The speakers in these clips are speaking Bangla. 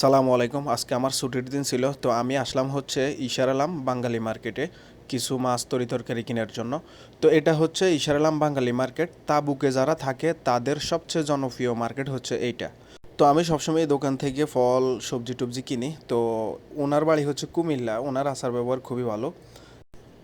সালামু আলাইকুম। আজকে আমার ছুটির দিন ছিল, তো আমি আসলাম হচ্ছে ইশার আলাম বাঙালি মার্কেটে কিছু মাছ তরি তরকারি কেনার জন্য। তো এটা হচ্ছে ইশার আলাম বাঙালি মার্কেট। তাবুকে যারা থাকে, তাদের সবচেয়ে জনপ্রিয় মার্কেট হচ্ছে এইটা। তো আমি সবসময় এই দোকান থেকে ফল, সবজি টবজি কিনি। তো ওনার বাড়ি হচ্ছে কুমিল্লা। ওনার আচার ব্যবহার খুবই ভালো।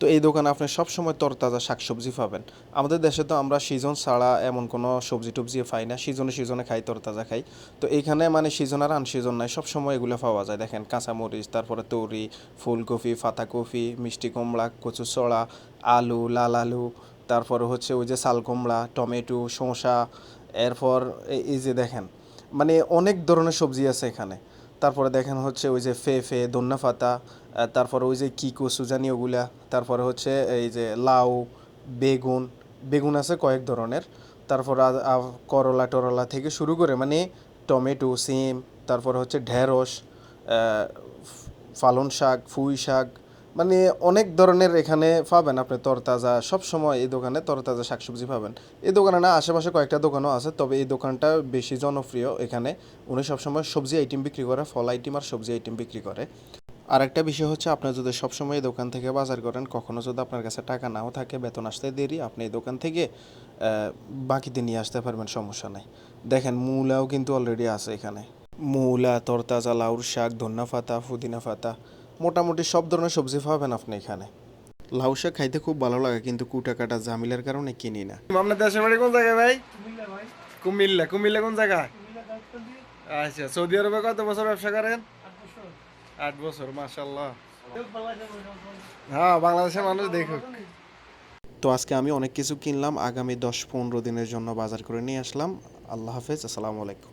তো এই দোকানে আপনি সবসময় তরতাজা শাকসবজি পাবেন। আমাদের দেশে তো আমরা সিজন ছাড়া এমন কোনো সবজি টবজি পাই না, সিজনে সিজনে খাই, তরতাজা খাই। তো এইখানে মানে সিজন আর আনসিজন নাই, সবসময় এগুলো পাওয়া যায়। দেখেন কাঁচামরিচ, তারপরে তরি, ফুলকপি, পাতাকপি, মিষ্টি কুমড়া কচু ছড়া, আলু, লাল আলু, তারপরে হচ্ছে ওই যে শাল কুমড়া, টমেটো, শসা, এরপর এই- এই যে দেখেন মানে অনেক ধরনের সবজি আছে এখানে। তারপরে দেখেন হচ্ছে ওই যে ফে ফে, দন্না ফাতা তারপরে ওই যে কিকো, সুজানি জানি ওগুলা, তারপরে হচ্ছে এই যে লাউ, বেগুন বেগুন আছে কয়েক ধরনের, তারপর করলা টরলা থেকে শুরু করে মানে টমেটো, সিম, তারপর হচ্ছে ঢেঁড়স ফালন শাক, ফুই শাক মানে অনেক ধরনের এখানে পাবেন আপনি তরতাজা সব সময় এই দোকানে তরতাজা শাকসবজি পাবেন। এই দোকানে না, আশেপাশে কয়েকটা দোকানও আছে, তবে এই দোকানটা বেশি জনপ্রিয় এখানে। উনি সবসময় সবজি আইটেম বিক্রি করে, ফল আইটেম আর সবজি আইটেম বিক্রি করে। আরেকটা বিষয় হচ্ছে, আপনি যদি সবসময় এই দোকান থেকে বাজার করেন, কখনো যদি আপনার কাছে টাকা নাও থাকে, বেতন আসতে দেরি, আপনি এই দোকান থেকে বাকিতে নিয়ে আসতে পারবেন, সমস্যা নাই। দেখেন, মূলাও কিন্তু অলরেডি আছে এখানে। মূলা তরতাজা লাউর শাক ধন্যা পাতা পুদিনা পাতা মোটামুটি সব ধরনের সবজি পাবেন আপনি এখানে। লাউ শাক খাইতে খুব ভালো লাগে কিন্তু কুটা কাটা জামিলার কারণে কিনি না। আপনার দেশের বাড়ি কোন জায়গায় ভাই? কুমিল্লা কুমিল্লা কোন জায়গা? আচ্ছা সৌদি আরবে কত বছর ব্যবসা করেন? আট বছর। মাশাল্লাহ হ্যাঁ বাংলাদেশের মানুষ দেখুক। তো আজকে আমি অনেক কিছু কিনলাম আগামী দশ পনেরো দিনের জন্য বাজার করে নিয়ে আসলাম। আল্লাহ হাফেজ আসসালামু আলাইকুম।